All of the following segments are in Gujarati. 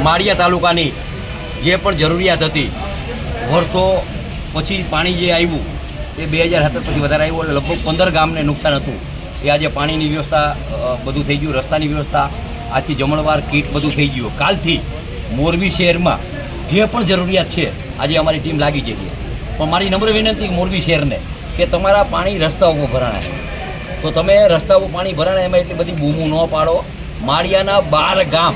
માળિયા તાલુકાની જે પણ જરૂરિયાત હતી, વર્ષો પછી પાણી જે આવ્યું, એ બે હજાર સત્તર પછી વધારે આવ્યું એટલે લગભગ પંદર ગામને નુકસાન હતું. એ આજે પાણીની વ્યવસ્થા બધું થઈ ગયું, રસ્તાની વ્યવસ્થા, આજથી જમણવાર કીટ બધું થઈ ગયું. કાલથી મોરબી શહેરમાં જે પણ જરૂરિયાત છે, આજે અમારી ટીમ લાગી જઈએ પણ મારી નમ્ર વિનંતી મોરબી શહેરને કે તમારા પાણી રસ્તાઓ પર ભરાણા તો તમે રસ્તાઓ પાણી ભરાણા એમાં એટલી બધી બૂમું ન પાડો. માળિયાના બાર ગામ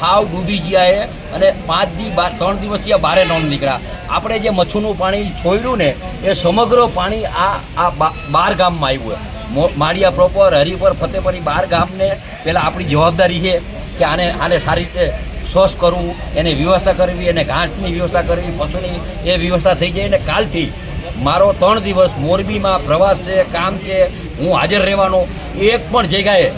હાવ ડૂબી ગયા એ અને પાંચ દી બાર ત્રણ દિવસ આ બારે નોંધ નીકળ્યા. આપણે જે મચ્છુનું પાણી છોડ્યું ને, એ સમગ્ર પાણી આ આ બાર ગામમાં આવ્યું હોય માળિયા પ્રોપર હરિપર ફતેપરી બાર ગામને પહેલાં આપણી જવાબદારી છે કે આને આને સારી રીતે સ્વસ્થ કરવું, એને વ્યવસ્થા કરવી, એને ઘાસની વ્યવસ્થા કરવી, પશુની એ વ્યવસ્થા થઈ જાય અને કાલથી મારો ત્રણ દિવસ મોરબીમાં પ્રવાસ છે, કામ છે, હું હાજર રહેવાનો. એક પણ જગ્યાએ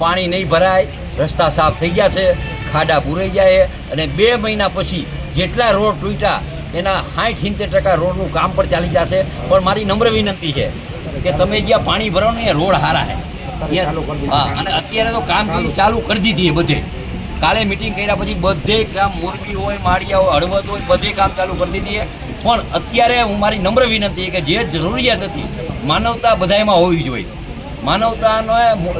પાણી નહીં ભરાય, રસ્તા સાફ થઈ ગયા છે. ખાડા પૂરાઈ જાય અને બે મહિના પછી જેટલા રોડ તૂટ્યા એના સાઠ સિત્તેર ટકા રોડનું કામ પણ ચાલી જશે. પણ મારી નમ્ર વિનંતી છે કે તમે જ્યાં પાણી ભરવાનું એ રોડ હારા છે. હા અને અત્યારે તો કામગીરી ચાલુ કરી દીધી બધે. કાલે મિટિંગ કર્યા પછી બધે કામ મોરબી હોય માળિયા હોય હળવદ હોય બધે કામ ચાલુ કરી દીધી પણ અત્યારે હું મારી નમ્ર વિનંતી કે જે જરૂરિયાત હતી માનવતા બધામાં હોવી જોઈએ. માનવતાનો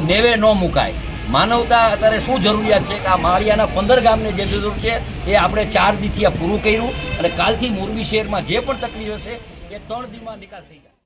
નેવે ન મુકાય. માનવતા અત્યારે શું જરૂરિયાત છે કે આ માળિયાના પંદર ગામને જે જરૂર છે, એ આપણે ચાર દીથી આ પૂરું કર્યું અને કાલથી મોરબી શહેરમાં જે પણ તકલીફ હશે, એ ત્રણ દીમાં નિકાલ થઈ જાય.